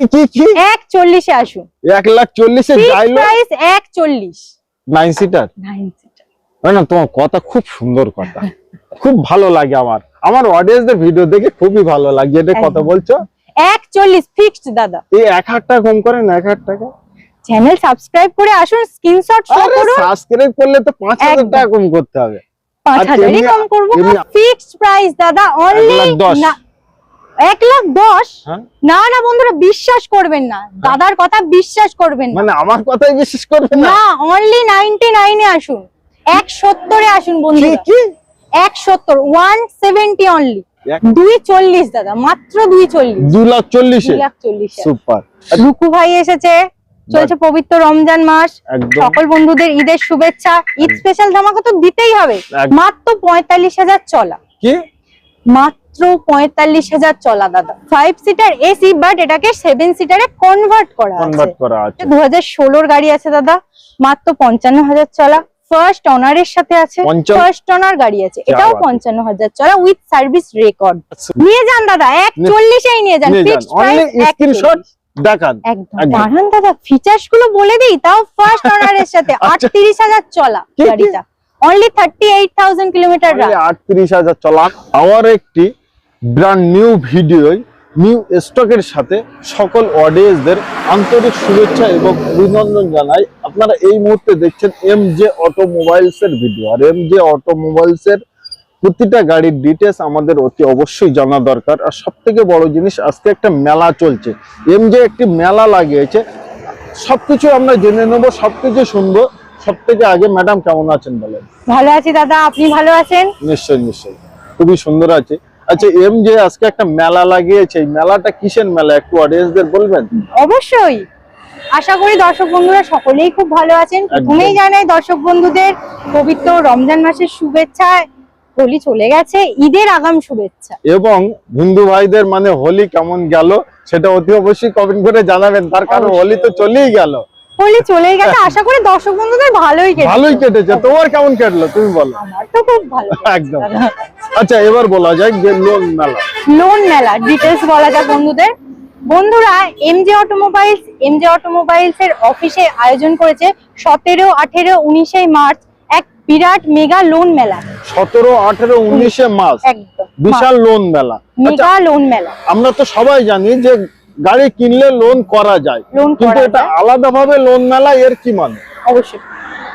কি কি এক চল্লিশে আসুন। এক লাখ চল্লিশে যাইলো প্রাইস এক চল্লিশ নাইন সিটার না তোমার কথা খুব সুন্দর কথা। খুব ভালো লাগে আমার। আমার অডিয়েন্সদের ভিডিও দেখে খুবই ভালো লাগে। এটা কত বলছো? এক চল্লিশ ফিক্সড দাদা। এই এক হাজার টাকা কম করেন এক হাজার টাকা? চ্যানেল সাবস্ক্রাইব করে আসুন স্ক্রিনশট শো করুন। সাবস্ক্রাইব করলে তো পাঁচ হাজার একদম। টাকা কম করতে হবে। পাঁচ আর হাজারই এমনি- কম করব ফিক্সড প্রাইস দাদা অনলি। এক লাখ দশ? না না বন্ধুরা বিশ্বাস করবেন না। দাদার কথা বিশ্বাস করবেন মানে আমার কথাই বিশেষ করবে না? না অনলি নাইনটি নাইনে আসুন। এক সত্তরে আসুন কি এক সত্তর ওয়ান সেভেন্টি অনলি দুই চল্লিশ দাদা মাত্র দুই চল্লিশ দু লাখ চল্লিশে লাখ চল্লিশ সুপার। রুকু ভাই এসেছে। চলছে পবিত্র রমজান মাস। সকল বন্ধুদের ঈদের শুভেচ্ছা। ঈদ স্পেশাল ধামাকা তো দিতেই হবে। মাত্র পঁয়তাল্লিশ হাজার চলা। কি? মাত্র পঁয়তাল্লিশ হাজার চলা দাদা। ফাইভ সিটার এসি বাট এটাকে সেভেন সিটারে কনভার্ট করা কনভার্ট করা আছে। দু হাজার ষোলোর গাড়ি আছে দাদা মাত্র পঞ্চান্ন হাজার চলা। ফার্স্ট অনারের সাথে আছে ফার্স্ট অনার গাড়ি আছে। এটাও পঞ্চান্ন হাজার চলা উইথ সার্ভিস রেকর্ড। নিয়ে যান দাদা এক চল্লিশেই নিয়ে যান। ফিক্সড প্রাইস স্ক্রিনশট দেখান। একদম। দাদা ফিচার্সগুলো বলে দিই তাও ফার্স্ট অনারের সাথে আচ্ছা। আটত্রিশ হাজার চলা? গাড়িটা। Only thirty eight thousand kilometre আটত্রিশ হাজার চলা। আমার একটি ব্র্যান্ড নিউ ভিডিও নিউ স্টকের সাথে সকল অডিয়েন্সদের আন্তরিক শুভেচ্ছা এবং অভিনন্দন জানাই। আপনারা এই মুহূর্তে দেখছেন এম জে অটোমোবাইলস এর ভিডিও আর এম জে অটোমোবাইলস এর প্রতিটা গাড়ির ডিটেলস আমাদের অতি অবশ্যই জানা দরকার। আর সব থেকে বড় জিনিস আজকে একটা মেলা চলছে। এম জে একটি মেলা লাগিয়েছে। সব কিছু আমরা জেনে নেব সব কিছু শুনব। সব থেকে আগে ম্যাডাম কেমন আছেন বলেন? ভালো আছি দাদা আপনি ভালো আছেন? নিশ্চয়ই নিশ্চয়ই। খুবই সুন্দর আছে। আচ্ছা এম যে আজকে একটা মেলা লাগিয়েছে। মেলাটা কিসের মেলা? একটু অডিয়েন্সদের বলবেন? অবশ্যই। আশা করি দর্শক বন্ধুরা সকলেই খুব ভালো আছেন। প্রথমেই জানাই দর্শক বন্ধুদের পবিত্র রমজান মাসের শুভেচ্ছা। হোলি চলে গেছে। ঈদের আগাম শুভেচ্ছা। এবং হিন্দু ভাইদের মানে হোলি কেমন গেল সেটা অতি অবশ্যই কমেন্ট করে জানাবেন। তার কারণ হোলি তো চলেই গেল। হোলি চলে গেছে। আশা করি দর্শক বন্ধুদের ভালোই কেটেছে। ভালোই কেটেছে। তোমার কেমন কাটলো? তুমি বলো। আমার তো খুব ভালো একদম। আচ্ছা এবার বলা যায় যে লোন মেলা। লোন মেলা ডিটেলস বলা যাক বন্ধুদের। বন্ধুরা এমজে অটোমোবাইলস এমজে অটোমোবাইলস এর অফিসে আয়োজন করেছে সতেরো আঠেরো উনিশে মার্চ এক বিরাট মেগা লোন মেলা। সতেরো আঠেরো উনিশে একদম বিশাল লোন মেলা। আচ্ছা মেগা লোন মেলা। আমরা তো সবাই জানি যে গাড়ি কিনলে লোন করা যায়। কিন্তু এটা যায়। আলাদা ভাবে লোন মেলা এর কি মানে? অবশ্যই।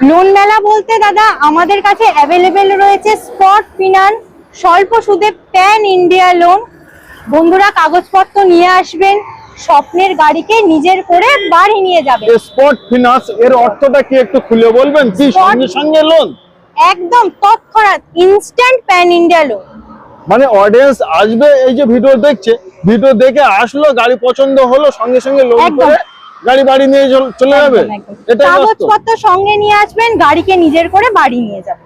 লোন মেলা বলতে দাদা আমাদের কাছে অ্যাভেলেবেল রয়েছে স্পট ফিনান্স স্বল্প সুদে প্যান ইন্ডিয়া লোন। বন্ধুরা কাগজপত্র নিয়ে আসবেন স্বপ্নের গাড়িকে নিজের করে বাড়ি নিয়ে যাবেন। স্পট ফিনান্স এর অর্থটা কি একটু খুলে বলবেন? কি সঙ্গে সঙ্গে লোন। একদম তৎক্ষণাৎ ইনস্ট্যান্ট প্যান ইন্ডিয়া লোন। মানে অডিয়েন্স আসবে এই যে ভিডিও দেখছে ভিডিও দেখে আসলো গাড়ি পছন্দ হলো সঙ্গে সঙ্গে লোন করে গাড়ি বাড়ি নিয়ে চলে যাবে? কাগজপত্র সঙ্গে নিয়ে আসবেন গাড়িকে নিজের করে বাড়ি নিয়ে যাবেন।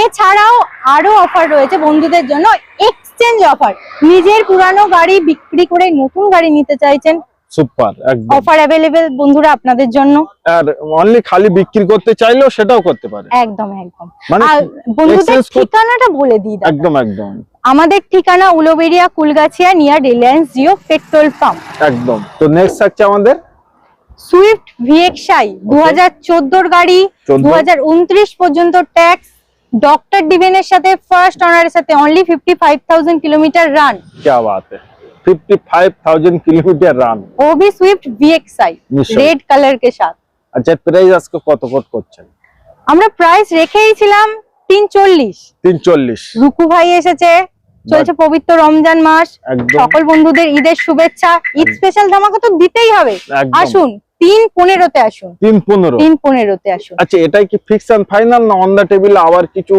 এছাড়াও আরও অফার রয়েছে বন্ধুদের জন্য এক্সচেঞ্জ অফার নিজের পুরানো গাড়ি বিক্রি করে নতুন গাড়ি নিতে চাইছেন সুপার একদম অফার অ্যাভেলেবেল বন্ধুরা আপনাদের জন্য আর অনলি খালি বিক্রি করতে চাইলেও সেটাও করতে পারে একদম একদম মানে আর বন্ধুদের exchange কর- ঠিকানাটা বলে দিই দাদা। একদম একদম আমাদের ঠিকানা Uluberia Kulgachhia near Reliance Jio petrol pump একদম তো নেক্সট থাকছে আমাদের সুইফট ভিএক্সআই দু হাজার চোদ্দোর গাড়ি 14 দু হাজার উনত্রিশ পর্যন্ত ট্যাক্স ডক্টর ডিভেনের সাথে ফার্স্ট অনারের সাথে only fifty five thousand kilometre run क्या बात है 55000 কিলোমিটার রান ওবি সুইফট ভিএক্সআই নিশ্চয়ই। রেড কালার কে সাথ আচ্ছা প্রাইস আজকে কত কত করছেন? আমরা প্রাইস রেখেই ছিলাম তিন চল্লিশ 340 রুকু ভাই এসেছে চলছে পবিত্র রমজান মাস। সকল বন্ধুদের ঈদের শুভেচ্ছা। ঈদ স্পেশাল ধামাকা তো দিতেই হবে। আসুন। তিন পনেরোতে আসুন। 315 তিন পনেরোতে আসুন। আচ্ছা এটাই কি ফিক্স এন্ড ফাইনাল না অন দা টেবিল আবার কিছু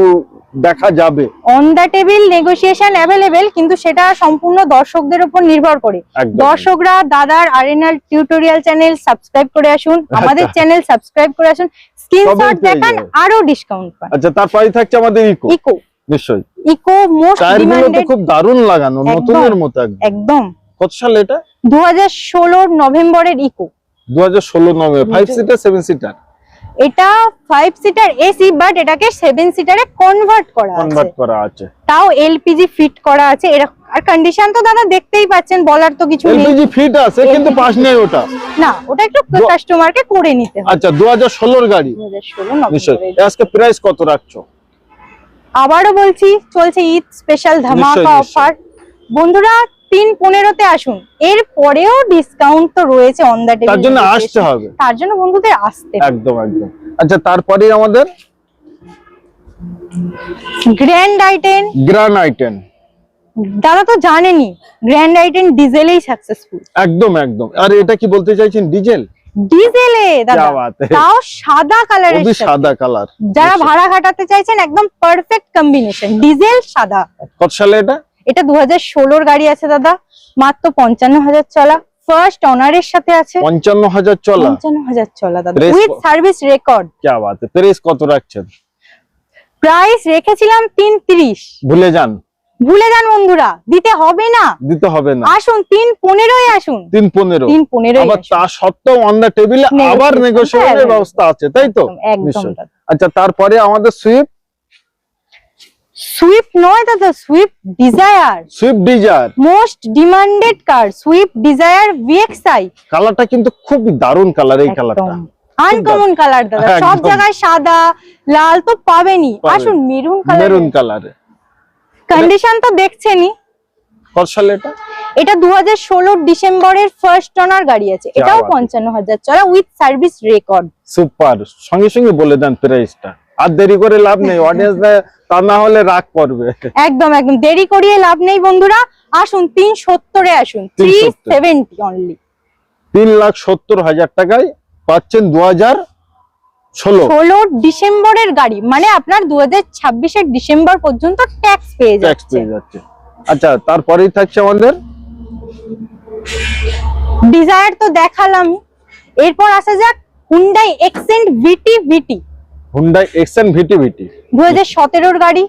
দেখা যাবে? On the table negotiation available কিন্তু সেটা সম্পূর্ণ দর্শকদের উপর নির্ভর করে। দর্শকরা দাদার আরএনএল টিউটোরিয়াল চ্যানেল সাবস্ক্রাইব করে আসুন আমাদের। চ্যানেল সাবস্ক্রাইব করে আসুন। স্ক্রিনশট দেখান আরও ডিসকাউন্ট পান। আচ্ছা তারপরে থাকছে আমাদের ইকো ইকো নিশ্চয়ই। ইকো মোস্ট ডিমান্ডেড খুব দারুণ লাগানো। নতুনের মতো একদম। কত সাল এটা? দু হাজার ষোলোর নভেম্বরের ইকো দু হাজার ষোলো November five seater seven seater এটা সিটার এসি বাট এটাকে সিটারে কনভার্ট করা আছে। কনভার্ট করা আছে। তাও এলপিজি ফিট করা আছে। এরকম আর কন্ডিশন তো দাদা দেখতেই পাচ্ছেন বলার তো কিছু নেই। এলপিজি ফিট আছে কিন্তু নেই ওটা। না ওটা একটু কাস্টমারকে করে নিতে হবে। আচ্ছা গাড়ি। নিশ্চয় আজকে প্রাইস কত রাখছো? আবারও বলছি চলছে ঈদ স্পেশাল ধামাকা অফার বন্ধুরা তিন পনেরোতে আসুন। এর পরেও ডিসকাউন্ট তো রয়েছে অন দ্য তার জন্য আসতে হবে। তার জন্য বন্ধুদের আসতে একদম একদম। আচ্ছা তারপরে আমাদের গ্র্যান্ড আইটেন গ্র্যান্ড আইটেন দাদা তো জানেনই গ্র্যান্ড আইটেন ডিজেলেই সাকসেসফুল একদম একদম। আর এটা কি বলতে চাইছেন ডিজেল ডিজেলে তাও সাদা কালার খুবই সাদা কালার যারা আচ্ছা। ভাড়া ঘাটাতে চাইছেন একদম পারফেক্ট কম্বিনেশন ডিজেল সাদা। কত সালে এটা? এটা দু হাজার গাড়ি আছে দাদা মাত্র পঞ্চান্ন হাজার চলা ফার্স্ট সাথে আছে। 55000 চলা? চলা সার্ভিস রেকর্ড প্রাইস ভুলে যান। ভুলে যান বন্ধুরা দিতে হবে না। দিতে হবে না। আসুন আসুন। সত্ত্বেও অন আবার হ্যাঁ, ব্যবস্থা আছে তাই তো? আচ্ছা তারপরে আমাদের সুইফট সুইফট নয় দাদা Swift Dzire. Swift Dzire. Most demanded car Swift Dzire VXI. কালারটা কিন্তু খুব দারুণ কালার এই কালারটা। আনকমন কালার দাদা সব জায়গায় সাদা লাল তো পাবেনই। আসুন maroon colour. Maroon colour. Condition তো দেখছেনই। কত সালে এটা এটা দু হাজার ষোলোর ডিসেম্বরের ফার্স্ট অনার গাড়ি আছে। এটাও বাত। পঞ্চান্ন হাজার। চলা উইথ সার্ভিস রেকর্ড সুপার সঙ্গে সঙ্গে বলে দেন প্রাইসটা আর দেরি করে লাভ নেই অডিয়েন্স তা না হলে রাগ করবে। একদম একদম। দেরি করিয়ে লাভ নেই বন্ধুরা। আসুন তিন সত্তরে আসুন থ্রি 370 সেভেন্টি অনলি তিন লাখ সত্তর হাজার টাকায় পাচ্ছেন দু হাজার ষোলো। ডিসেম্বরের গাড়ি মানে আপনার দু হাজার ছাব্বিশের ডিসেম্বর পর্যন্ত ট্যাক্স পেয়ে যাচ্ছে। পেয়ে যাচ্ছে। আচ্ছা তারপরেই থাকছে আমাদের? ডিজায়ার তো দেখালাম এরপর আসা যাক Hyundai Xcent VT VT Hyundai Xcent VT VT দু হাজার সতেরোর গাড়ি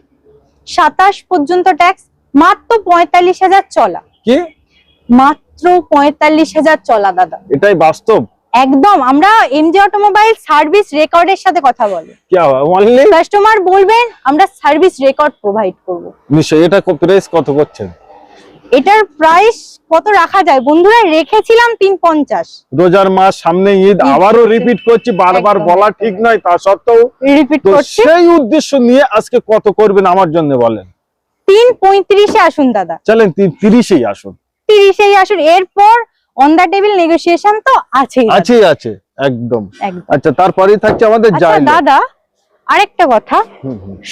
সাতাশ পর্যন্ত ট্যাক্স মাত্র পঁয়তাল্লিশ হাজার চলা। কি? মাত্র পঁয়তাল্লিশ হাজার চলা দাদা। এটাই বাস্তব? একদম আমরা এমজি অটোমোবাইল সার্ভিস রেকর্ডের সাথে কথা বলি। কাস্টমার বলবেন আমরা সার্ভিস রেকর্ড প্রোভাইড করব। নিশ্চয়ই এটা প্রাইস কত করছেন? এটার প্রাইস কত রাখা যায়? বন্ধুরা রেখেছিলাম তিন পঞ্চাশ। রোজার মাস সামনে ঈদ আবারও রিপিট করছি বারবার বলা ঠিক নয় তা সত্ত্বেও রিপিট করছি। সেই উদ্দেশ্য নিয়ে আজকে কত করবেন আমার জন্য বলেন। তিন পঁয়ত্রিশে আসুন দাদা। চলেন তিন- তিরিশেই আসুন। তিরিশেই আসুন। এরপর অন দা টেবিল নেগোসিয়েশন তো আছেই। আছে আছে একদম। একদম। আচ্ছা তারপরেই থাকছে আমাদের আচ্ছা দাদা আরেকটা কথা।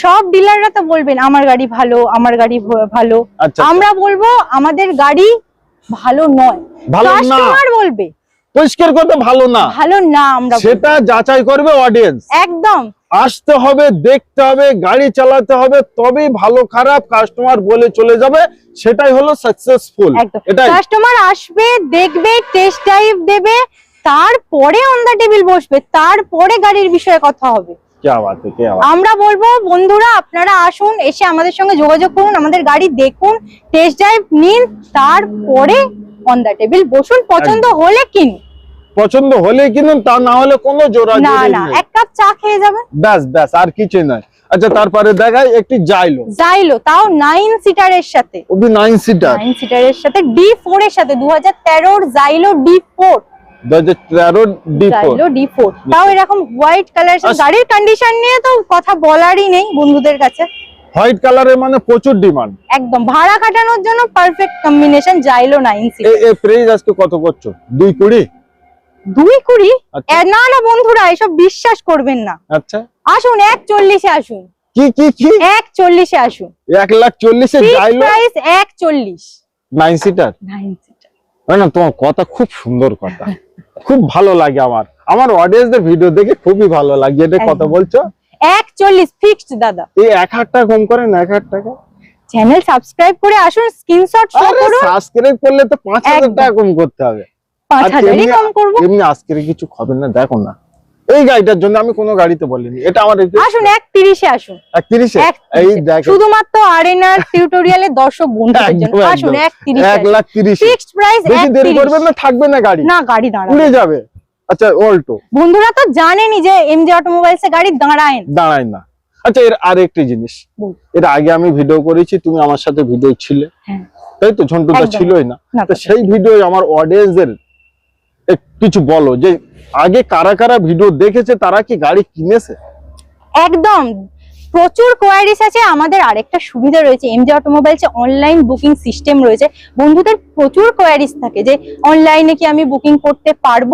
সব ডিলাররা তো বলবেন আমার গাড়ি ভালো আমার গাড়ি ভালো। আচ্ছা আমরা বলব আমাদের গাড়ি ভালো নয়। ভালো কাস্টমার বলবে পরিষ্কার কথা ভালো না। ভালো না আমরা সেটা যাচাই করবে অডিয়েন্স একদম। আসতে হবে দেখতে হবে গাড়ি চালাতে হবে তবেই ভালো খারাপ কাস্টমার বলে চলে যাবে। সেটাই হলো সাকসেসফুল কাস্টমার আসবে দেখবে টেস্ট ড্রাইভ দেবে তারপরে অন দ্য টেবিল বসবে তারপরে গাড়ির বিষয়ে কথা হবে। আমরা বলব বন্ধুরা আপনারা আসুন এসে আমাদের সঙ্গে যোগাযোগ করুন আমাদের গাড়ি দেখুন টেস্ট ড্রাইভ নিন তারপরে অন দা টেবিল বসুন পছন্দ হলে কিন পছন্দ হলে কিনুন তা না হলে কোনো জোড়া না না এক কাপ চা খেয়ে যাবেন। ব্যাস ব্যাস আর কিছু নয়। আচ্ছা তারপরে দেখাই একটি জাইলো জাইলো তাও 9 সিটারের সাথে। ওবি 9 সিটার 9 সিটারের সাথে ডি4 এর সাথে 2013 এর জাইলো ফোর তাও এরকম হোয়াইট কালার। গাড়ির কন্ডিশন নিয়ে তো কথা বলারই নেই বন্ধুদের কাছে। হোয়াইট কালারের মানে প্রচুর ডিমান্ড একদম। ভাড়া কাটানোর জন্য পারফেক্ট কম্বিনেশন জাইলো এই প্রাইস আজকে কত করছ? আচ্ছা। না না বন্ধুরা এসব বিশ্বাস করবেন না। আচ্ছা। আসুন এক চল্লিশে আসুন। কি কি কি? এক চল্লিশে আসুন। এক লাখ চল্লিশে জাইলো প্রাইস এক চল্লিশ সিটার না তোমার কথা খুব সুন্দর কথা। খুব ভালো লাগে আমার। আমার অডিয়েন্সদের ভিডিও দেখে খুবই ভালো লাগে এটা কত বলছো? এক চল্লিশ ফিক্সড দাদা। এই এক হাজার টাকা কম করেন এক হাজার টাকা? চ্যানেল সাবস্ক্রাইব করে আসুন স্ক্রিনশট শো আরে করুন। সাবস্ক্রাইব করলে তো পাঁচ হাজার একদম। টাকা কম করতে হবে। পাঁচ আর হাজারই এমনি- কম করব। এমনি আজকে কিছু খাবেন না দেখো না। এই গাড়িটার জন্য আমি কোনো গাড়িতে বলিনি। এটা আমার আসুন এক তিরিশে আসুন। এক এই 30 শুধুমাত্র আরেনার টিউটোরিয়ালের দর্শক বন্ধুদের জন্য। আসুন। এক তিরিশ এক লাখ তিরিশ। ফিক্সড প্রাইস বেশি দেরি তিরিশ করবেন না থাকবে না গাড়ি। না গাড়ি দাঁড়াবে উড়ে যাবে। আচ্ছা অল্টো। বন্ধুরা তো জানেনই যে এমজি অটোমোবাইলস এ গাড়ি দাঁড়ায় না। দাঁড়ায় না। আচ্ছা এর আর একটি জিনিস এর আগে আমি ভিডিও করেছি তুমি আমার সাথে ভিডিও ছিলে। হ্যাঁ। তাই তো ঝন্টুদা। ছিলই না। তো সেই ভিডিও আমার অডিয়েন্সদের কিছু বলো যে আগে কারা কারা ভিডিও দেখেছে, তারা কি গাড়ি কিনেছে? একদম। প্রচুর কোয়ারিস আছে, আমাদের আরেকটা সুবিধা রয়েছে MG Automobiles online booking system রয়েছে। বন্ধুদের প্রচুর কোয়ারিস থাকে যে অনলাইনে কি আমি বুকিং করতে পারব?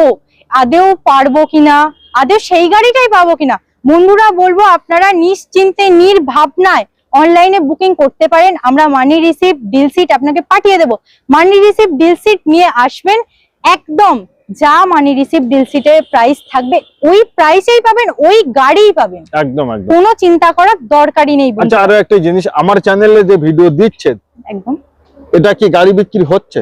আদেও পারব কিনা? আদেও সেই গাড়িটাই পাবো কিনা? বন্ধুরা, বলব আপনারা নিশ্চিন্তে, নির্ভাবনায় অনলাইনে বুকিং করতে পারেন। আমরা মানি রিসিপ্ট ডিল সিট আপনাকে পাঠিয়ে দেবো। মানি রিসিপ্ট ডিল সিট নিয়ে আসবেন একদম। যা মানি রিসিপ্ট ডিল সিটের প্রাইস থাকবে ওই প্রাইসেই পাবেন ওই গাড়িই পাবেন। একদম একদম। কোনো চিন্তা করার দরকারই নেই আচ্ছা আরও একটা জিনিস আমার চ্যানেলে যে ভিডিও দিচ্ছে একদম। এটা কি গাড়ি বিক্রি হচ্ছে?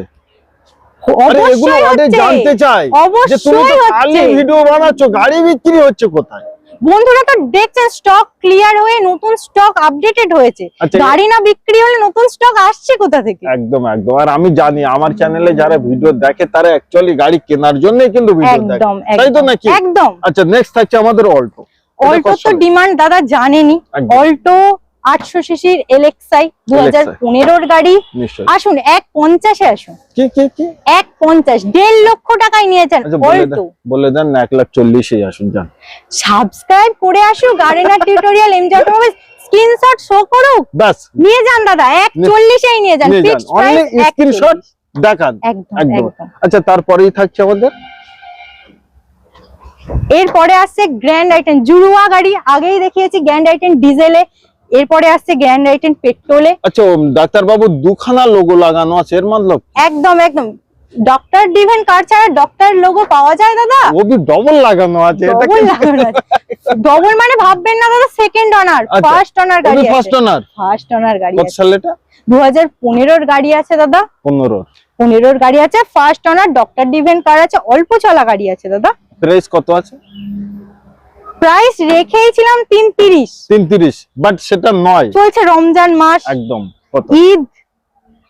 আরে এগুলো হচ্ছে। জানতে চাই যে তুমি তো খালি ভিডিও বানাচ্ছ গাড়ি বিক্রি হচ্ছে কোথায়? বন্ধুরা তো দেখছেন স্টক ক্লিয়ার হয়ে নতুন স্টক আপডেটেড হয়েছে। আচ্ছা গাড়ি না বিক্রি হলে নতুন স্টক আসছে কোথা থেকে? একদম একদম। আর আমি জানি আমার চ্যানেলে যারা ভিডিও দেখে তারা অ্যাকচুয়ালি গাড়ি কেনার জন্যই কিন্তু ভিডিও দেখে। একদম তাই তো নাকি? একদম। আচ্ছা নেক্সট থাকছে আমাদের অল্টো অল্টো তো ডিমান্ড দাদা জানেনি। অল্টো আটশো সিসির এলএক্সআই দু হাজার পনেরোর গাড়ি। আসুন এক পঞ্চাশে আসুন। এক পঞ্চাশ দেড় লক্ষ টাকায় নিয়েছেন আচ্ছা বলে দেন এক লাখ চল্লিশে আসুন যান। সাবস্ক্রাইব করে আসুক gardener tutorial MG Automobile screenshot show করুক। নিয়ে যান দাদা এক চল্লিশেই নিয়ে যান। ফিক্সড প্রাইস স্ক্রিনশট দেখান। একদম আচ্ছা তারপরেই থাকছে আমাদের? এরপরে আসছে গ্র্যান্ড আইটেন জুরুয়া গাড়ি। আগেই দেখিয়েছি গ্র্যান্ড আইটেন ডিজেলে এরপরে আসছে গ্র্যান্ড আইটেন পেট্রোলে। আচ্ছা ডাক্তার বাবু দুখানা লোগো লাগানো আছে এর মতলব? একদম একদম। ডক্টর ডিভেন কার ছাড়া ডক্টর লোগো পাওয়া যায় দাদা? ও কি ডবল লাগানো আছে? এটা ডবল ডবল মানে ভাববেন না দাদা সেকেন্ড অনার ফার্স্ট অনার গাড়ি আছে। ফার্স্ট ওনার ফার্স্ট অনার গাড়ি কত সাল এটা দু হাজার পনেরোর গাড়ি আছে দাদা। পনেরো। পনেরোর গাড়ি আছে first owner doctor driven car আছে অল্প চলা গাড়ি আছে দাদা। প্রাইস কত আছে? প্রাইস রেখেইছিলাম 330 330 বাট সেটা নয়। চলছে রমজান মাস। একদম ঈদ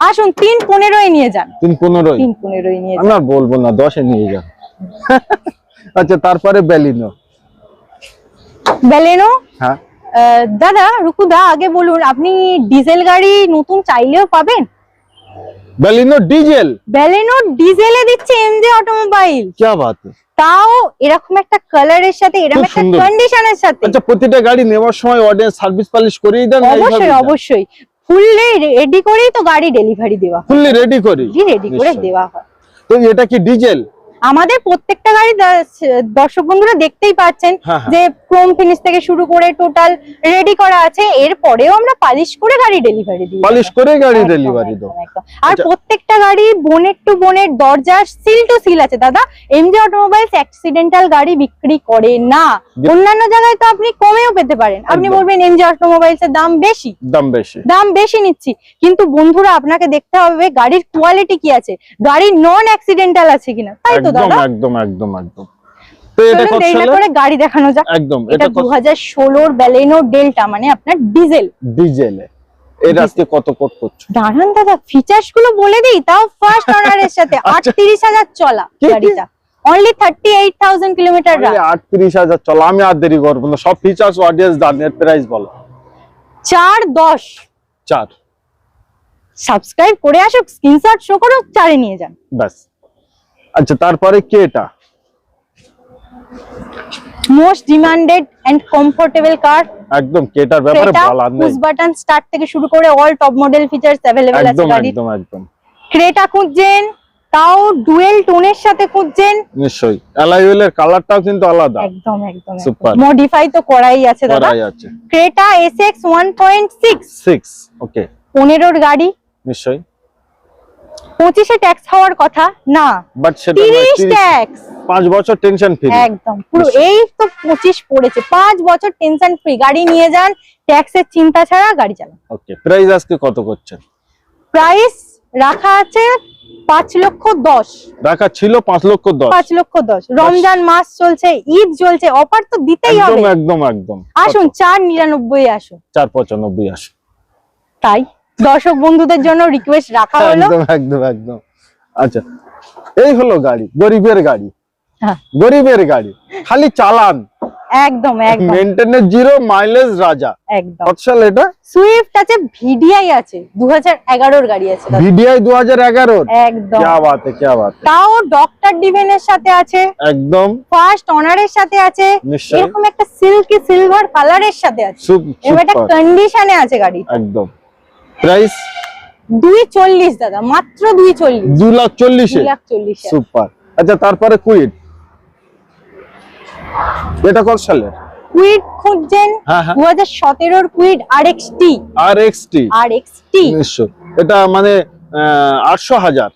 আসুন 315 এ নিয়ে যান। 315 315 এ নিয়ে যান। না বলব না 10 এ নিয়ে যান। আচ্ছা তারপরে বেলিনো। বেলিনো? হ্যাঁ। দাদা রুকুদা আগে বলুন আপনি ডিজেল গাড়ি নতুন চাইলেও পাবেন? বেলিনো ডিজেল? বেলিনো ডিজেলে দিচ্ছে এমজে অটোমোবাইল। কি বাত তাও এরকম একটা কালারের সাথে এরকম একটা। কন্ডিশনের সাথে। আচ্ছা প্রতিটা গাড়ি নেওয়ার সময় অডিয়েন্স সার্ভিস পলিশ করেই দেন অবশ্যই অবশ্যই। ফুললি রেডি করেই তো গাড়ি ডেলিভারি দেওয়া ফুললি রেডি করি রেডি করে দেওয়া হয়। তো এটা কি ডিজেল আমাদের প্রত্যেকটা গাড়ি দর্শক বন্ধুরা দেখতেই পাচ্ছেন হ্যাঁ, হ্যাঁ। যে ক্রোম ফিনিশ থেকে শুরু করে টোটাল রেডি করা আছে। এরপরেও আমরা পালিশ করে গাড়ি ডেলিভারি দিই পালিশ করে গাড়ি ডেলিভারি দাও। আর আচ্ছা। প্রত্যেকটা গাড়ি বোনেট টু বোনেট দরজা সিল টু সিল আছে। দাদা এমজি অটোমোবাইলস অ্যাক্সিডেন্টাল গাড়ি বিক্রি করে না। অন্যান্য জায়গায় তো আপনি কমেও পেতে পারেন। আপনি বলবেন এমজি অটোমোবাইলস এর দাম বেশি? দাম বেশি। দাম বেশি নিচ্ছি। কিন্তু বন্ধুরা আপনাকে দেখতে হবে গাড়ির কোয়ালিটি কি আছে। গাড়ি নন অ্যাক্সিডেন্টাল আছে কিনা। তাই তো একদম দাদা? একদম একদম একদম। তো এটা কত সালে? করে গাড়ি দেখানো যাক। একদম এটা ডেল্টা মানে আপনার ডিজেল। ডিজেলে। এর আজকে কত কোট করছ? দাঁড়ান দাদা ফিচার্সগুলো বলে দিই তাও ফার্স্ট অনারের সাথে। আচ্ছা। আটত্রিশ হাজার চলা? গাড়িটা। অনলি কিলোমিটার রান চলো আমি আর দেরি করব না। সব ফিচার্স অডিয়েন্স দাম এর প্রাইস বলো। চার দশ। চার। সাবস্ক্রাইব করে স্ক্রিনশট শো করো চারে নিয়ে যান। আচ্ছা তারপরে কে এটা? Most demanded and comfortable car একদম কেটার ব্যাপারে বলার নেই। পুশ বাটন স্টার্ট থেকে শুরু করে all top model features available আছে একদম একদম একদম। ক্রেটা খুঁজছেন তাও ডুয়েল টোনের সাথে খুঁজছেন। নিশ্চয়ই। অ্যালাইওয়েলের কালারটাও কিন্তু আলাদা। একদম একদম Super. মডিফাই তো করাই আছে দাদা। করাই আছে। Creta S X one point six six okay পনেরোর গাড়ি। নিশ্চয়ই। পঁচিশে ট্যাক্স হওয়ার কথা না। বাট সেটা 30 ট্যাক্স পাঁচ বছর টেনশন ফ্রি একদম। পুরো এই তো পঁচিশ পড়েছে। পাঁচ বছর টেনশন ফ্রি গাড়ি নিয়ে যান ট্যাক্সের চিন্তা ছাড়া গাড়ি চালান। ওকে প্রাইস আজকে কত করছেন? প্রাইস রাখা আছে পাঁচ লক্ষ দশ। রাখা ছিল পাঁচ লক্ষ দশ। পাঁচ লক্ষ দশ। রমজান মাস চলছে ঈদ চলছে অফার তো দিতেই একদম হবে। একদম একদম। আসুন? চার নিরানব্বই আসুন। চার পঁচানব্বই আসুন। তাই। দর্শক বন্ধুদের জন্য রিকোয়েস্ট রাখা হলো। একদম একদম একদম। আচ্ছা এই হলো গাড়ি গরিবের গাড়ি। হ্যাঁ। গরিবের গাড়ি খালি চালান। একদম একদম। মেইনটেনেন্স জিরো মাইলেজ রাজা। একদম। কত এটা? সুইফট আছে ভিডিআই আছে 2011 এর গাড়ি আছে ভিডিআই 2011 একদম। কি বাতে কি বাতে। তাও ডক্টর ডিভেনের সাথে আছে। একদম। ফার্স্ট অনারের সাথে আছে। এরকম একটা সিল্কি সিলভার কালারের সাথে আছে। এটা কন্ডিশনে আছে গাড়ি একদম। প্রাইস 240 দাদা মাত্র 240 240 এ 240 সুপার আচ্ছা তারপরে কুইট এটা কত সালের? কুইড খুঁজছেন? হ্যাঁ, হ্যাঁ। দু হাজার সতেরোর Kwid R X T R X T R X T নিশ্চয়। এটা মানে আটশো হাজার।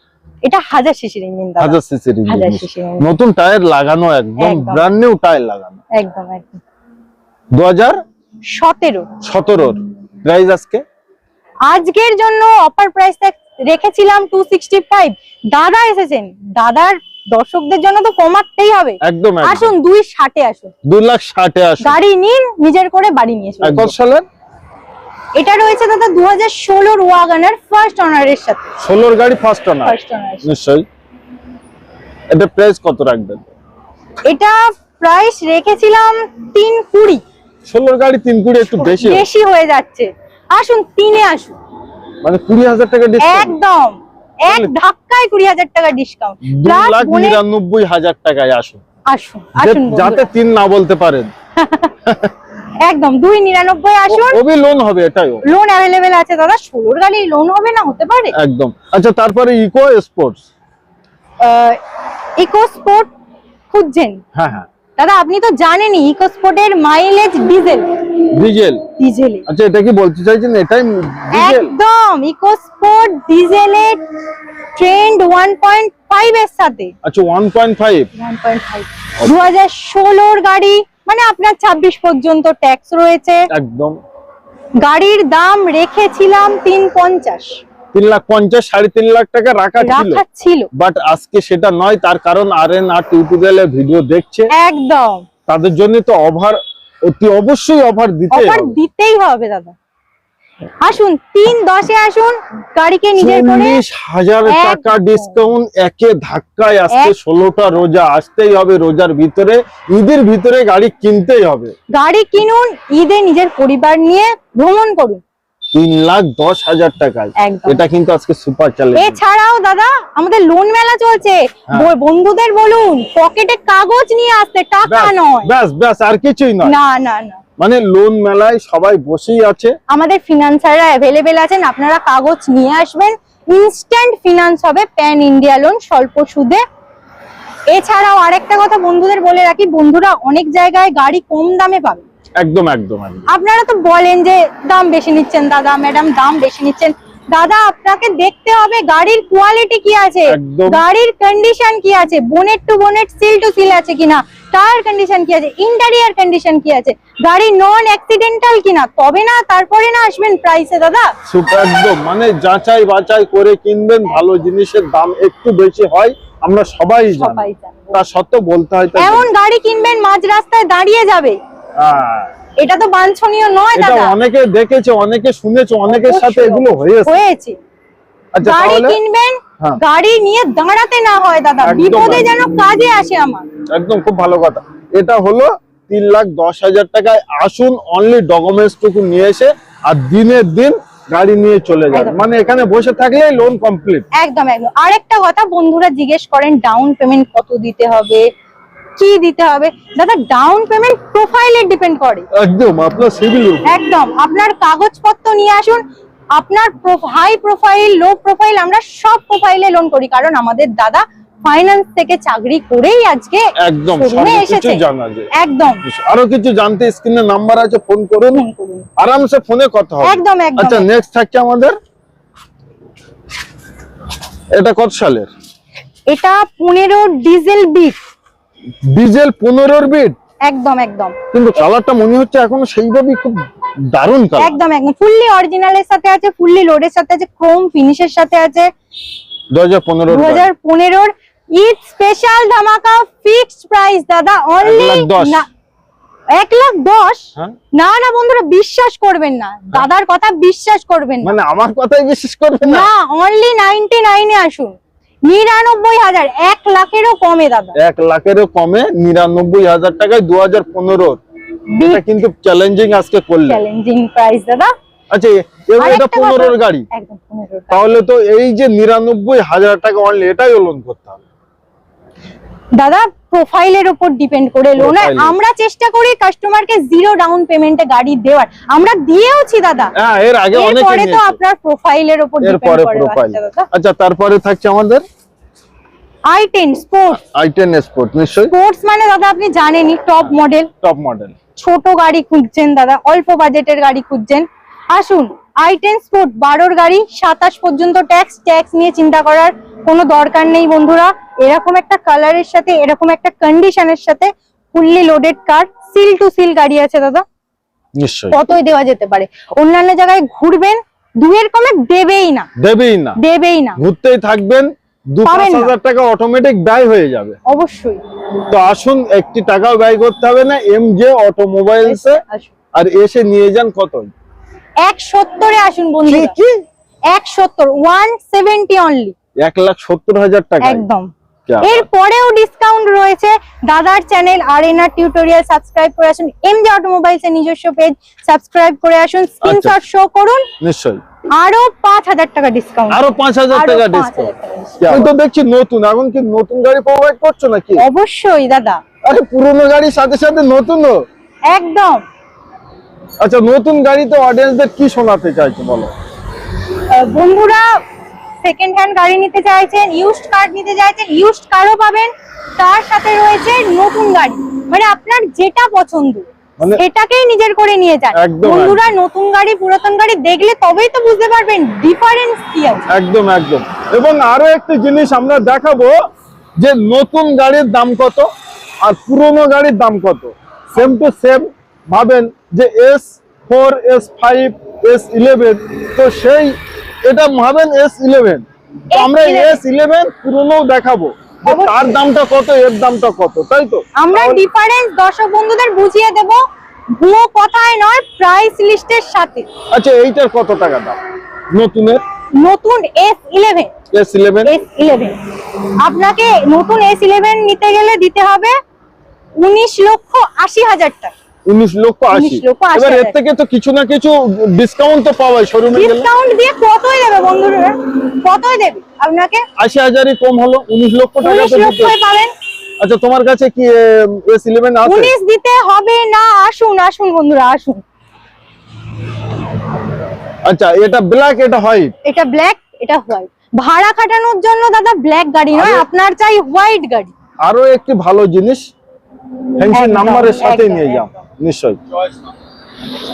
এটা হাজার সিসির ইঞ্জিন দাদা। হাজার সিসির হাজার সিসির ইঞ্জিন। নতুন টায়ার লাগানো একদম। ব্র্যান্ড নিউ টায়ার লাগানো। একদম একদম। দু হাজার সতেরো। সতেরোর। প্রাইস আজকে? আজকের জন্য অফার প্রাইস রেখেছিলাম টু সিক্সটি ফাইভ দাদা এসেছেন। দাদার দর্শকদের জন্য তো কমাতেই হবে। একদম। আসুন দুই ষাটে আসুন। দু লাখ ষাটে আসুন। গাড়ি নিন নিজের করে বাড়ি নিয়ে চলুন। কত সালের? এটা রয়েছে দাদা দু হাজার ষোলোর ওয়াগানার ফার্স্ট অনারের সাথে। ষোলোর গাড়ি ফার্স্ট অনার নিশ্চয়ই। এটা প্রাইস কত রাখবেন? এটা প্রাইস রেখেছিলাম তিন কুড়ি। ষোলোর গাড়ি তিন কুড়ি একটু বেশি বেশি হয়ে যাচ্ছে। আসুন তিনে আসুন। মানে কুড়ি হাজার টাকা একদম। এক ধাক্কায় কুড়ি হাজার টাকা ডিসকাউন্ট দু লাখ নিরানব্বই হাজার টাকায় আসুন। আসুন আসুন যাতে। তিন না বলতে পারেন। একদম দুই নিরানব্বই আসুন। ওবি লোন হবে এটাই লোন অ্যাভেলেবেল আছে দাদা। ষোলোর গাড়ি লোন হবে না? হতে পারে। একদম। আচ্ছা তারপরে ইকো স্পোর্টস ইকো স্পোর্ট খুঁজছেন? হ্যাঁ হ্যাঁ। দাদা আপনি তো জানেনই ইকো স্পোর্টের মাইলেজ ডিজেল ডিজেল? ডিজেলে আচ্ছা এটা কি বলতে চাইছেন? এটাই ডিজেল? একদম ইকো স্পোর্ট ডিজেলের ট্রেন্ড ওয়ান পয়েন্ট ফাইভ এর সাথে। আচ্ছা one point five. One point five. দু হাজার ষোলোর গাড়ি মানে আপনার ছাব্বিশ পর্যন্ত ট্যাক্স রয়েছে। একদম। গাড়ির দাম রেখেছিলাম তিন পঞ্চাশ। তিন লাখ পঞ্চাশ সাড়ে তিন লাখ টাকা রাখা ছিল। বাট আজকে সেটা নয় তার কারণ আর এন আর ভিডিও দেখছে। একদম। তাদের জন্য তো অভার অতি অবশ্যই অফার দিতে অফার দিতেই হবে দাদা। আসুন তিন দশে আসুন গাড়িকে নিজের করে হাজার টাকা। ডিসকাউন্ট একে ধাক্কায় এক- ষোলোটা রোজা আসতেই হবে রোজার ভিতরে ঈদের ভিতরে গাড়ি কিনতেই হবে। গাড়ি কিনুন ঈদে নিজের পরিবার নিয়ে ভ্রমণ করুন। তিন লাখ দশ হাজার টাকায় এটা কিন্তু আজকে সুপার চ্যালেঞ্জ এছাড়াও দাদা আমাদের লোন মেলা চলছে। হ্যাঁ। বন্ধুদের বলুন পকেটে কাগজ নিয়ে আসতে টাকা নয়। ব্যাস ব্যাস আর কিছুই নয়। না না না। মানে লোন মেলায় সবাই বসেই আছে। আমাদের ফিনান্সাররা অ্যাভেলেবেল আছেন আপনারা কাগজ নিয়ে আসবেন। ইনস্ট্যান্ট ফিনান্স হবে প্যান ইন্ডিয়া লোন স্বল্প সুদে। এছাড়াও আরেকটা কথা বন্ধুদের বলে রাখি বন্ধুরা অনেক জায়গায় গাড়ি কম দামে পাবে। একদম একদম আপনারা তো বলেন যে দাম বেশি নিচ্ছেন দাদা ম্যাডাম দাম বেশি নিচ্ছেন। দাদা আপনাকে দেখতে হবে গাড়ির কোয়ালিটি কি আছে গাড়ির কন্ডিশন কি আছে bonnet to bonnet seal to seal আছে কিনা টায়ার কন্ডিশন কি আছে ইন্টেরিয়ার কন্ডিশন কি আছে গাড়ি নন অ্যাক্সিডেন্টাল কিনা তবে না তারপরে না আসবেন প্রাইসে দাদা? সুপার একদম। মানে যাচাই বাছাই করে কিনবেন ভালো জিনিসের দাম একটু বেশি হয় আমরা সবাই জানি। তা সত্ত্বেও বলতে হয় এমন গাড়ি কিনবেন মাঝ রাস্তায় দাঁড়িয়ে যাবে। এটা তো বাঞ্ছনীয় নয় দাদা। অনেকে দেখেছে অনেকে শুনেছে অনেকের সাথে এগুলো হয়েছে। হয়েছে। আচ্ছা গাড়ি কিনবেন হ্যাঁ। গাড়ি নিয়ে দাঁড়াতে না হয় দাদা। বিপদে যেন কাজে আসে আমার। একদম খুব ভালো কথা। এটা হলো তিন লাখ দশ হাজার টাকায় আসুন অনলি ডকুমেন্টস টুকু নিয়ে এসে আর দিনের দিন গাড়ি নিয়ে চলে একদম। মানে এখানে বসে থাকলেই লোন কমপ্লিট একদম একদম। আরেকটা কথা বন্ধুরা জিজ্ঞেস করেন ডাউন পেমেন্ট কত দিতে হবে? কি দিতে হবে? দাদা ডাউন পেমেন্ট প্রোফাইলে ডিপেন্ড করে। একদম আপনার সিভিল একদম আপনার কাগজপত্র নিয়ে আসুন আপনার হাই প্রোফাইল লো প্রোফাইল আমরা সব প্রোফাইলে লোন করি কারণ আমাদের দাদা ফাইন্যান্স থেকে চাকরি করেই আজকে একদম জানা যায়। একদম। আরও কিছু জানতে স্ক্রিনে নাম্বার আছে ফোন করুন। আরামসে ফোনে কথা হবে। একদম একদম। আচ্ছা নেক্সট থাকছে আমাদের। এটা কত সালের? এটা পনেরো ডিজেল বিট। ডিজেল পনেরোর বিট একদম একদম। কিন্তু কালারটা মনে হচ্ছে এখনও সেইভাবেই খুব দারুণ কালার একদম একদম। ফুললি অরিজিনালের সাথে আছে ফুললি লোডের সাথে আছে ক্রোম ফিনিশের সাথে আছে। দু হাজার পনেরোর দু হাজার পনেরোর ঈদ স্পেশাল ধামাকা ফিক্সড প্রাইস দাদা অনলি লাখ দশ। এক লাখ দশ? হ্যাঁ। না না বন্ধুরা বিশ্বাস করবেন না। দাদার কথা বিশ্বাস করবেন না। মানে আমার কথাই বিশেষ করবে না? না অনলি নাইনটি নাইনে আসুন। নিরানব্বই হাজার এক লাখেরও কমে দাদা। এক লাখেরও কমে নিরানব্বই হাজার টাকায় দু হাজার পনেরো। এটা কিন্তু চ্যালেঞ্জিং আজকে করলে। চ্যালেঞ্জিং প্রাইস দাদা। আচ্ছা এবার এটা পনেরোর গাড়ি। তাহলে তো এই যে নিরানব্বই হাজার টাকা অনলি এটাই লোন করতে হবে। দাদা প্রোফাইলের উপর ডিপেন্ড করে লোন এর। আমরা চেষ্টা করি কাস্টমারকে জিরো ডাউন পেমেন্টে গাড়ি দেওয়ার। আমরা দিয়েওছি দাদা। হ্যাঁ এর আগে অনেকে এরপরে তো আপনার প্রোফাইলের উপর ডিপেন্ড করে আচ্ছা তারপরে থাকছে আমাদের? I ten sports I ten sport নিশ্চয়ই? স্পোর্টস মানে দাদা আপনি জানেনই টপ মডেল টপ মডেল ছোট গাড়ি খুঁজছেন দাদা অল্প বাজেটের গাড়ি খুঁজছেন। আসুন আই টেন স্পোর্ট বারোর গাড়ি সাতাশ পর্যন্ত ট্যাক্স ট্যাক্স নিয়ে চিন্তা করার কোনো দরকার নেই বন্ধুরা। এরকম একটা কালারের সাথে এরকম একটা কন্ডিশনের সাথে fully loaded car seal to seal গাড়ি আছে দাদা। কতই দেওয়া যেতে পারে। অন্যান্য জায়গায় ঘুরবেন দুয়ের কমে দেবেই না। দেবেই না। দেবেই না। ঘুরতেই থাকবেন দু পাঁচ হাজার টাকা অটোমেটিক ব্যয় হয়ে যাবে। অবশ্যই। তো আসুন একটি টাকাও ব্যয় করতে হবে না এম জে অটোমোবাইলস আসুন। আর এসে নিয়ে যান কত এক সত্তরে আসুন বন্ধু এক সত্তর ওয়ান সেভেন্টি অনলি এক লাখ সত্তর হাজার টাকা একদম। क्या এর পরেও ডিসকাউন্ট রয়েছে। দাদার channel R N R tutorial subscribe করে আসুন। এম জে অটোমোবাইলস এর নিজস্ব পেজ সাবস্ক্রাইব করে আসুন। স্ক্রিনশট শো করুন। নিশ্চয়ই। আরও পাঁচ হাজার টাকা ডিসকাউন্ট আরও পাঁচ হাজার টাকা ডিসকাউন্ট তো দেখছি নতুন। এখন কি নতুন গাড়ি প্রোভাইড করছ নাকি? অবশ্যই দাদা। আরে পুরনো গাড়ির সাথে সাথে নতুনও একদম। আচ্ছা নতুন গাড়িতে অডিয়েন্সদের কি শোনাতে চাইছো বলো? বন্ধুরা সেকেন্ড হ্যান্ড গাড়ি নিতে চাইছেন ইউজড কার নিতে চাইছেন ইউজড কারও পাবেন। তার সাথে রয়েছে নতুন গাড়ি। মানে আপনার যেটা পছন্দ মানে- সেটাকেই নিজের করে নিয়ে যান। বন্ধুরা নতুন গাড়ি পুরাতন গাড়ি দেখলে তবেই তো বুঝতে পারবেন ডিফারেন্স কি আছে। একদম একদম। এবং আরও একটি জিনিস আমরা দেখাবো যে নতুন গাড়ির দাম কত আর পুরনো গাড়ির দাম কত। সেম টু সেম ভাবেন যে S four S five S eleven তো সেই এটা ভাবেন এস ইলেভেন আমরা এস ইলেভেন পুরনো দেখাবো তার দামটা কত এর দামটা কত তাই তো? আমরা ডিফারেন্স দর্শক বন্ধুদের বুঝিয়ে দেব ভুয়ো কথায় নয় প্রাইস লিস্টের সাথে। আচ্ছা এইটার কত টাকা দাম? নতুনের? নতুন S eleven S eleven S eleven আপনাকে নতুন এস ইলেভেন নিতে গেলে দিতে হবে উনিশ লক্ষ আশি হাজার টাকা। উনিশ লক্ষ আশি। 19 লক্ষ আশি এবার এর থেকে তো কিছু না কিছু ডিসকাউন্ট তো পাওয়া শোরুমে গেলে ডিসকাউন্ট দিয়ে কতই দেবে বন্ধুরা? কতই দেবে আপনাকে? আশি হাজারই কম হলো উনিশ লক্ষ টাকা পাবেন। আচ্ছা তোমার কাছে কি এস ইলেভেন আছে? উনিশ দিতে হবে না আসুন আসুন বন্ধুরা আসুন। আচ্ছা এটা ব্ল্যাক এটা হোয়াইট এটা ব্ল্যাক এটা হোয়াইট ভাড়া খাটানোর জন্য দাদা ব্ল্যাক গাড়ি নয় আপনার চাই হোয়াইট গাড়ি। আরও একটি ভালো জিনিস নাম্বারের সাথে নিয়ে যাও। নিশ্চয়ই।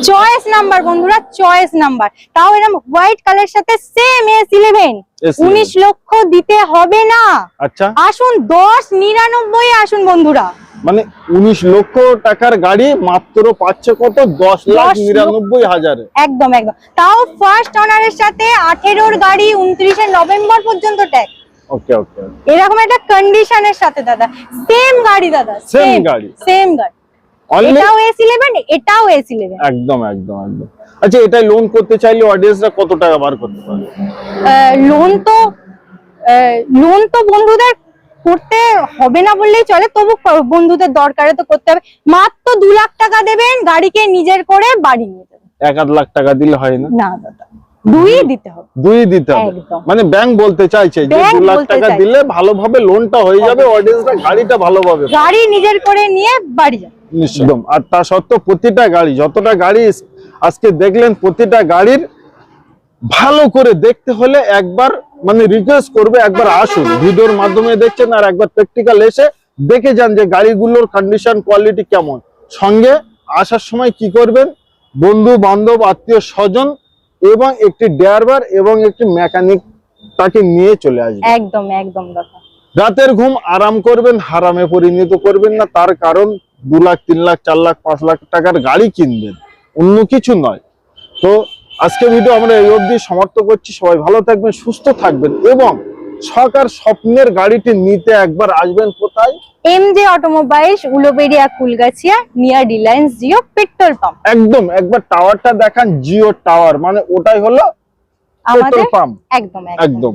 চয়েস নাম্বার বন্ধুরা চয়েস নাম্বার তাও এরকম হোয়াইট কালার সাথে সেম এস ইলেভেন S11 উনিশ লক্ষ দিতে হবে না। আচ্ছা। আসুন দশ নিরানব্বই আসুন বন্ধুরা। মানে উনিশ লক্ষ টাকার গাড়ি মাত্র পাচ্ছে কত? দশ লাখ নিরানব্বই হাজারে। একদম একদম। তাও ফার্স্ট অনারের সাথে আঠেরোর গাড়ি উনত্রিশে নভেম্বর পর্যন্ত ট্যাক্স ওকে ওকে এরকম একটা কন্ডিশনের সাথে দাদা। সেম গাড়ি দাদা। সেম গাড়ি। সেম গাড়ি। এটাও এটাও একদম একদম একদম। আচ্ছা এটা লোন করতে চাইলে অডিয়েন্সরা কত টাকা বার করতে পারবে? লোন তো লোন তো বন্ধুদের করতে হবে না বললেই চলে তবু বন্ধুদের দরকারে তো করতে হবে। মাত্র দু লাখ টাকা দেবেন গাড়িকে নিজের করে বাড়ি নিয়ে যাবেন। এক আধ লাখ টাকা দিলে হয় না? না দাদা দুই দিতে হবে। দুই দিতে হবে? মানে ব্যাংক বলতে চাইছে যে Bank লাখ টাকা দিলে ভালোভাবে লোনটা হয়ে যাবে অডিয়েন্সরা গাড়িটা ভালোভাবে গাড়ি নিজের করে নিয়ে বাড়ি যাবে। একদম। আর তা সত্ত্বেও প্রতিটা গাড়ি যতটা গাড়ি আজকে দেখলেন প্রতিটা গাড়ির ভালো করে দেখতে হলে একবার মানে রিকোয়েস্ট করবে একবার আসুন। ভিডিওর মাধ্যমে দেখছেন আর একবার প্র্যাকটিক্যাল এসে দেখে যান যে গাড়িগুলোর কন্ডিশন কোয়ালিটি কেমন। সঙ্গে আসার সময় কি করবেন? বন্ধু বান্ধব আত্মীয় স্বজন এবং একটি ড্রাইভার এবং একটি মেকানিক তাকে নিয়ে চলে আসবে একদম একদম রাতের ঘুম আরাম করবেন হারামে পরিণত করবেন না। তার কারণ দু লাখ তিন লাখ চার লাখ পাঁচ লাখ টাকার গাড়ি কিনবেন। অন্য কিছু নয়। তো আজকে ভিডিও আমরা এই অবধি সমর্থ করছি। সবাই ভালো থাকবেন সুস্থ থাকবেন এবং সরকার স্বপ্নের গাড়িটি নিতে একবার আসবেন কোথায়? M J Automobiles Uluberia Kulgachia near Reliance Jio petrol pump. একদম একবার টাওয়ারটা দেখান জিও টাওয়ার। মানে ওটাই হলো পেট্রোল পাম্প। একদম। একদম।